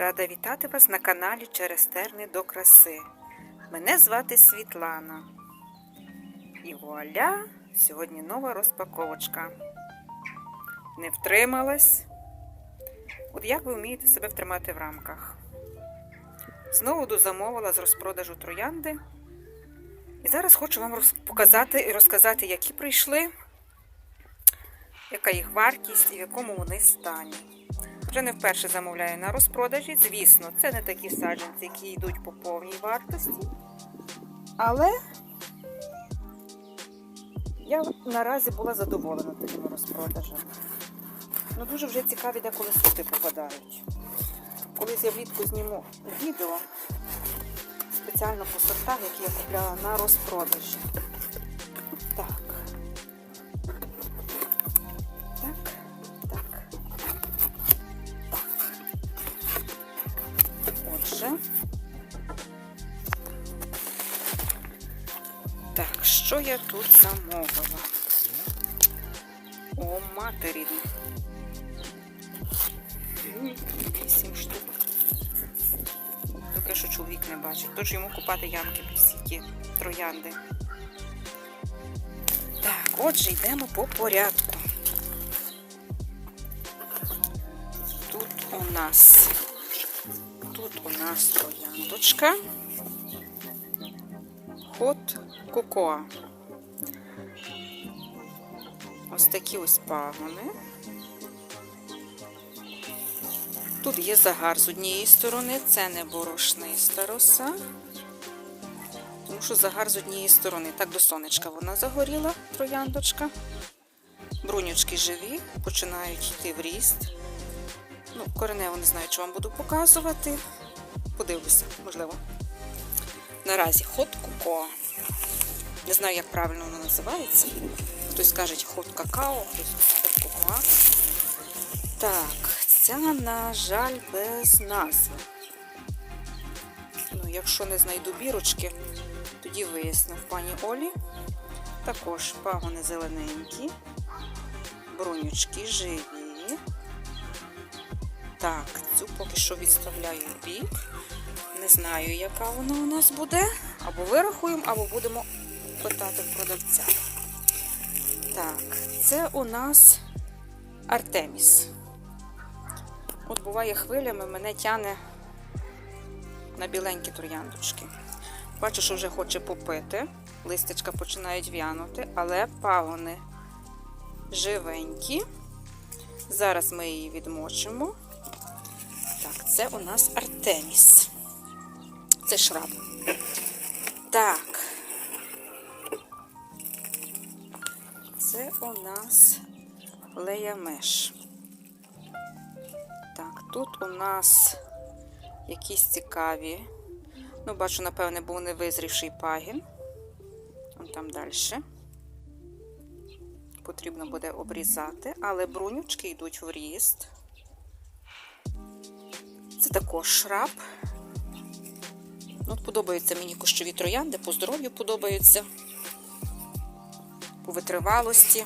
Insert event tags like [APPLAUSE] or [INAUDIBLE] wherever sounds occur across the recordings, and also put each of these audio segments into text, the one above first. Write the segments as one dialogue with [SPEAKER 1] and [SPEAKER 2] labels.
[SPEAKER 1] Рада вітати вас на каналі Через терни до краси. Мене звати Світлана. І вуаля! Сьогодні нова розпаковочка. Не втрималась. От як ви вмієте себе втримати в рамках? Знову дозамовила з розпродажу троянди. І зараз хочу вам показати і розказати, які прийшли, яка їх вартість і в якому вони стані. Вже не вперше замовляю на розпродажі. Звісно, це не такі саджанці, які йдуть по повній вартості. Але я наразі була задоволена такими розпродажами. Ну дуже вже цікаві, де коли сути попадають. Колись я влітку зніму відео спеціально по сортах, які я купляла на розпродажі. Отже. Так, що я тут замовила? О, матері. Вісім штук. Поки що чоловік не бачить. Тож йому купати ямки всі ті троянди. Так, отже, йдемо по порядку. Тут у нас у нас трояндочка. Хот кокоа. Ось такі ось пагони. Тут є загар з однієї сторони, це не борошниста роса. Тому що загар з однієї сторони. Так до сонечка вона загоріла, трояндочка. Брунючки живі, починають йти в ріст. Ну, коренево не знаю, чи вам буду показувати. Подивлюся, можливо. Наразі хот коко. Не знаю, як правильно воно називається. Хтось каже хот какао, хтось хот коко. Так, ця, на жаль, без назви. Ну, якщо не знайду бірочки, тоді виясню в пані Олі. Також пагони зелененькі, бронючки живі. Так, цю поки що відставляю в бік. Не знаю, яка вона у нас буде. Або вирахуємо, або будемо питати продавця. Так, це у нас Артеміс. От буває хвилями, мене тяне на біленькі трояндочки. Бачу, що вже хоче попити. Листячка починають в'янути, але пагони живенькі. Зараз ми її відмочимо. Так, це у нас Артеміс. Це шраб. Так. Це у нас Леямеш. Так, тут у нас якісь цікаві. Ну, бачу, напевне, був невизрівший пагін. Вон там далі. Потрібно буде обрізати, але брунючки йдуть в ріст. Також шраб. Ну, От подобаються мені кущові троянди, по здоров'ю подобаються, по витривалості.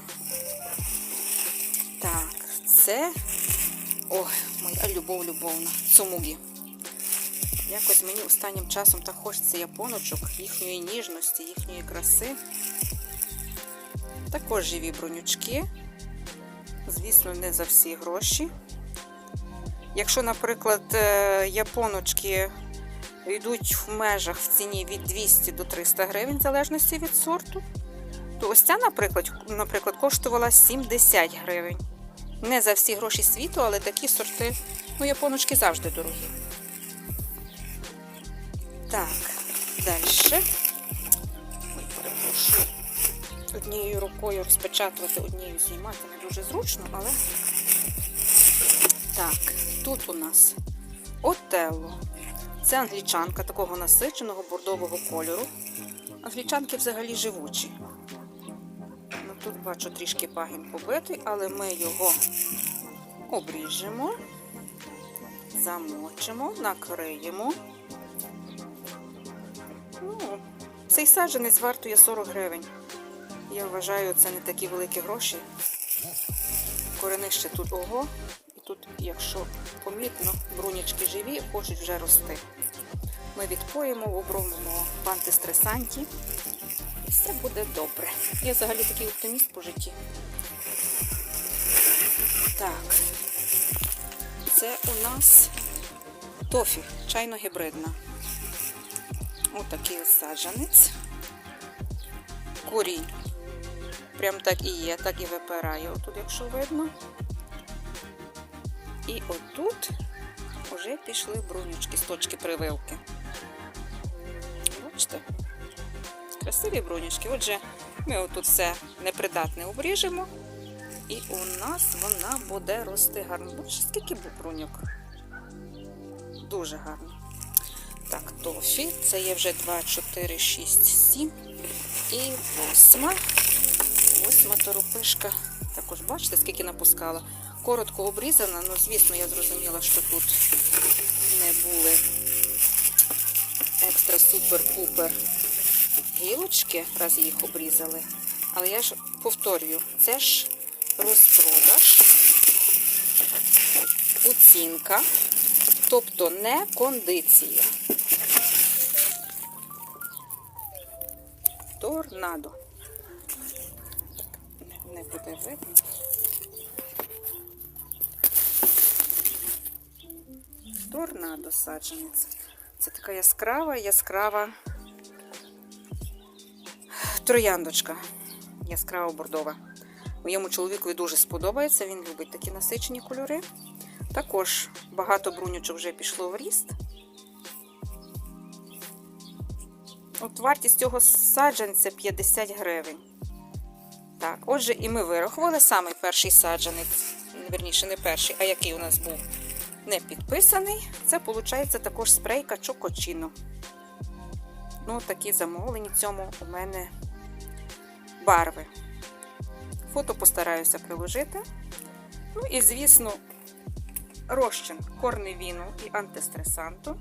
[SPEAKER 1] Так, це. Ой, моя любов любовна. Цумугі. Якось мені останнім часом так хочеться японочок, їхньої ніжності, їхньої краси. Також живі бронючки. Звісно, не за всі гроші. Якщо, наприклад, е, японочки йдуть в межах в ціні від 200 до 300 гривень, в залежності від сорту, то ось ця, наприклад, наприклад, коштувала 70 гривень. Не за всі гроші світу, але такі сорти, ну, японочки завжди дорогі. Так, далі. Однією рукою розпечатувати, однією знімати не дуже зручно, але. Так, тут у нас Отелло. Це англічанка такого насиченого бордового кольору. Англічанки взагалі живучі. Ну, Тут бачу трішки пагін побитий, але ми його обріжемо, замочимо, накриємо. Ну, цей саджанець вартує 40 гривень. Я вважаю, це не такі великі гроші. Коренище тут ого. Тут, якщо помітно, брунячки живі, хочуть вже рости. Ми відпоїмо, обробимо в антистресанті і все буде добре. Я взагалі такий оптиміст по житті. Так, це у нас тофі, чайно-гібридна. Отакий саджанець. Корінь. Прям так і є, так і випирає, отут, якщо видно. І отут вже пішли брунючки, з точки прививки. Бачите? Красиві брунючки. Отже, ми отут все непридатне обріжемо. І у нас вона буде рости гарно. Бачите, скільки бруньок? Дуже гарно. Так, тофі. Це є вже 2, 4, 6, 7 і 8. Восьма торопишка. Також бачите, скільки напускала. Коротко обрізана, ну, звісно, я зрозуміла, що тут не були екстра супер-пупер гілочки, раз їх обрізали. Але я ж повторюю, це ж розпродаж, оцінка, тобто не кондиція. Торнадо. Не буде видно. Торнадо саджанець. Це така яскрава, яскрава трояндочка. Яскраво бордова. Моєму чоловікові дуже сподобається, він любить такі насичені кольори. Також багато брунючок вже пішло в ріст. От вартість цього саджанця 50 гривень. Так, отже, і ми вирахували самий перший саджанець. Верніше, не перший, а який у нас був не підписаний. Це, виходить, також спрейка Чокочіно. Ну, такі замовлені цьому у мене барви. Фото постараюся приложити. Ну і, звісно, розчин корневіну і антистресанту.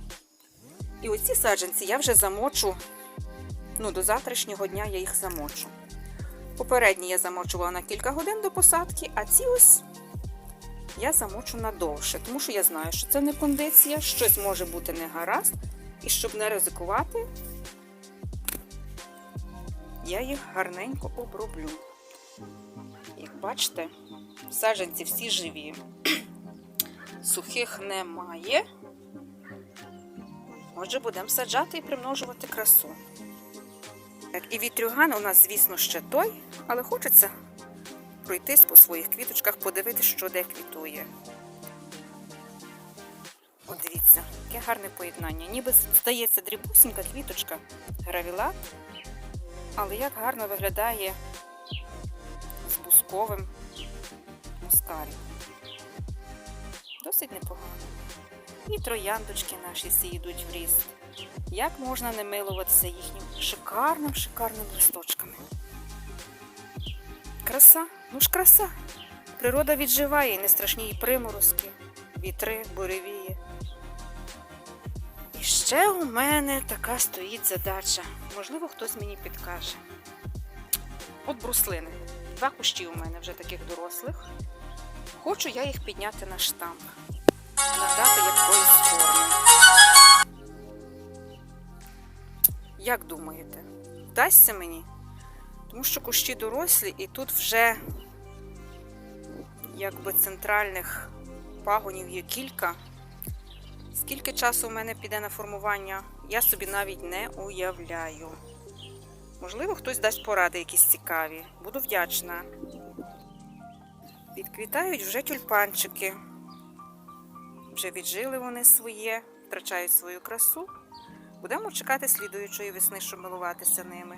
[SPEAKER 1] І оці саджанці я вже замочу. Ну, до завтрашнього дня я їх замочу. Попередні я замочувала на кілька годин до посадки, а ці ось я замочу надовше, тому що я знаю, що це не кондиція, щось може бути не гаразд. І щоб не ризикувати, я їх гарненько оброблю. Як бачите, саджанці всі живі, [CLEARS THROAT] сухих немає. Отже, будемо саджати і примножувати красу. Так, і вітрюган у нас, звісно, ще той, але хочеться пройтись по своїх квіточках, подивитися, що де квітує. От дивіться, яке гарне поєднання. Ніби здається дрібусінька квіточка, гравілат, але як гарно виглядає з бусковим мускарі. Досить непогано. І трояндочки наші всі йдуть в ріст. Як можна не милуватися їхнім шикарним, шикарним листочками? Краса, ну ж краса. Природа відживає і не страшні і приморозки, вітри, буревії. І ще у мене така стоїть задача. Можливо, хтось мені підкаже. От бруслини. Два кущі у мене вже таких дорослих. Хочу я їх підняти на штамп, надати якоїсь форми. Як думаєте, вдасться мені? Тому що кущі дорослі, і тут вже якби центральних пагонів є кілька. Скільки часу в мене піде на формування, я собі навіть не уявляю. Можливо, хтось дасть поради якісь цікаві. Буду вдячна. Відквітають вже тюльпанчики. Вже віджили вони своє, втрачають свою красу. Будемо чекати слідуючої весни, щоб милуватися ними.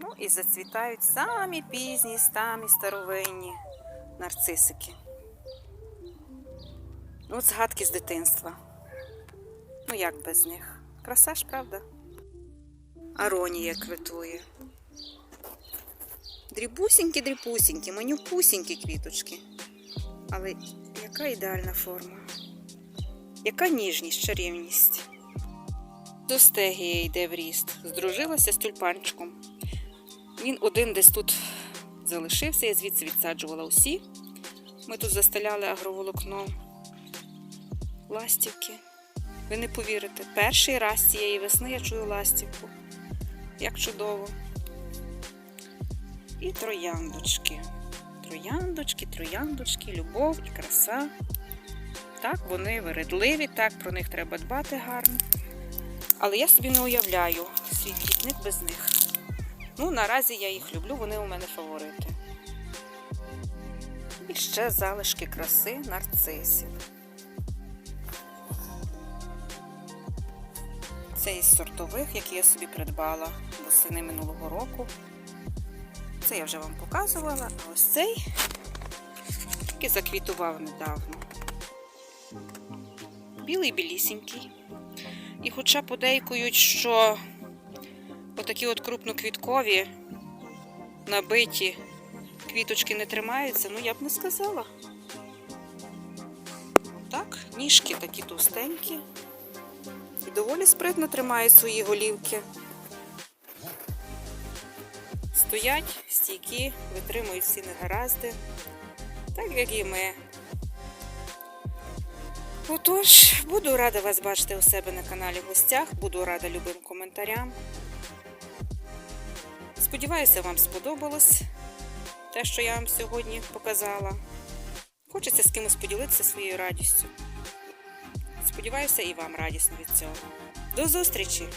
[SPEAKER 1] Ну і зацвітають самі пізні, самі старовинні нарцисики. Ну, от згадки з дитинства. Ну, як без них? Краса ж, правда? Аронія квітує. Дрібусінькі, дрібусінькі, манюпусінькі квіточки. Але яка ідеальна форма? Яка ніжність, чарівність? Достегія йде в ріст. Здружилася з тюльпанчиком. Він один десь тут залишився, я звідси відсаджувала усі. Ми тут застеляли агроволокно. Ластівки. Ви не повірите, перший раз цієї весни я чую ластівку. Як чудово. І трояндочки. Трояндочки, трояндочки, любов і краса. Так, вони вередливі, так, про них треба дбати гарно. Але я собі не уявляю свій квітник без них. Ну, наразі я їх люблю, вони у мене фаворити. І ще залишки краси нарцисів. Це із сортових, які я собі придбала восени минулого року. Це я вже вам показувала, а ось цей тільки заквітував недавно. Білий білісінький. І хоча подейкують, що отакі от крупноквіткові набиті квіточки не тримаються, ну я б не сказала. Так, ніжки такі товстенькі. І доволі спритно тримають свої голівки. Стоять, стійкі, витримують всі негаразди, так як і ми. Отож, буду рада вас бачити у себе на каналі в гостях, буду рада любим коментарям. Сподіваюся, вам сподобалось те, що я вам сьогодні показала. Хочеться з кимось поділитися своєю радістю. Сподіваюся, і вам радісно від цього. До зустрічі!